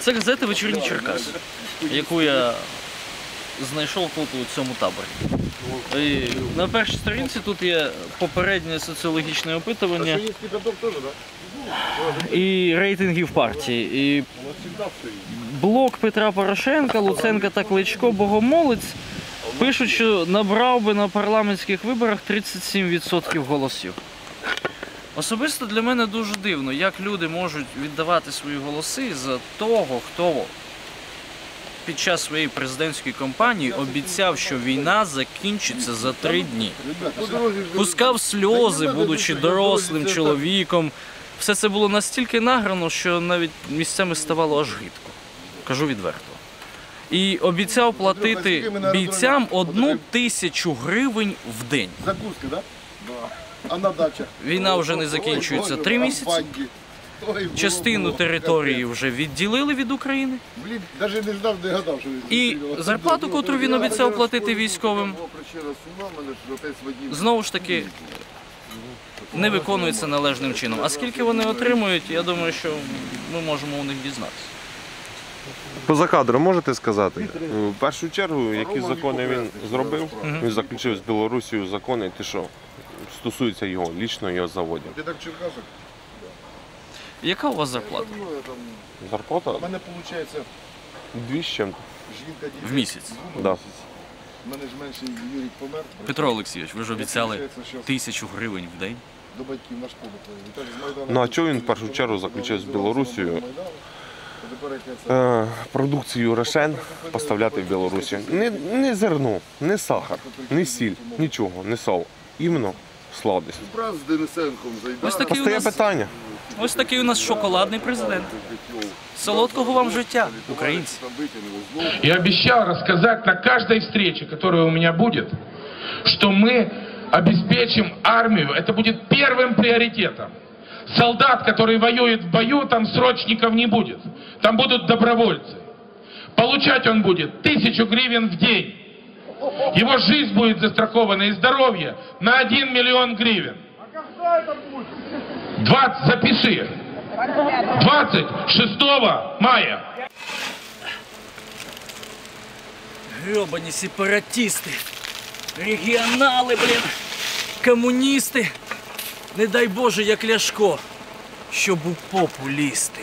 Це газета Вечірні Черкаси, яку я знайшов тут у цьому таборі. І на першій сторінці тут є попереднє соціологічне опитування і рейтингів партії. І блок Петра Порошенка, Луценка та Кличко Богомолець пишуть, що набрав би на парламентських виборах 37% голосів. Особисто для мене дуже дивно, як люди можуть віддавати свої голоси за того, хто під час своєї президентської кампанії обіцяв, що війна закінчиться за три дні. Пускав сльози, будучи дорослим чоловіком. Все це було настільки награно, що навіть місцями ставало аж гидко. Кажу відверто. І обіцяв платити бійцям одну тисячу гривень в день. Закуски, да? А на дачах? Війна вже не закінчується три місяці. Частину території вже відділили від України. Блін, навіть не ждав, не гадав, що він І зарплату, котру він обіцяв платити військовим, знову ж таки не виконується належним чином. А скільки вони отримують, я думаю, що ми можемо у них дізнатися. Поза кадром можете сказати? В першу чергу, які закони він зробив, він заключив з Білорусією закони, ті, що стосуються його лічно його заводів. Ти так в Черкасах? Яка у вас зарплата Зарплата У мене виходить дві з чим. жінка в місяць? Да. У мене ж менше Юрій помер. Петро Олексійович, ви ж обіцяли Виходить, що тисячу гривень в день. До батьків на школу. І теж з Майдану. Ну а чого він в першу чергу заключив з Білорусією А тепер як я це е, продукцію Рошен поставляти в Білорусі? Не, не зерно, не сахар, не сіль, нічого, не сал Іменно сладость. брат з Денисенком зайде. Ось такий у Постає нас, питання. ось такий у нас шоколадний президент. Солодкого вам життя, українці. Я обещал рассказать на каждой встрече, которая у меня будет, что мы обеспечим армию. Это будет первым приоритетом. Солдат, который воюет в бою, там срочников не будет. Там будут добровольцы. Получать он будет тысячу гривен в день. Его жизнь будет застрахована и здоровье на 1 миллион гривен. 20, запиши. 26 мая. Гребані сепаратісти, регіонали, блін, комуністи. Не дай Боже, як Ляшко, щоб у попу лізти.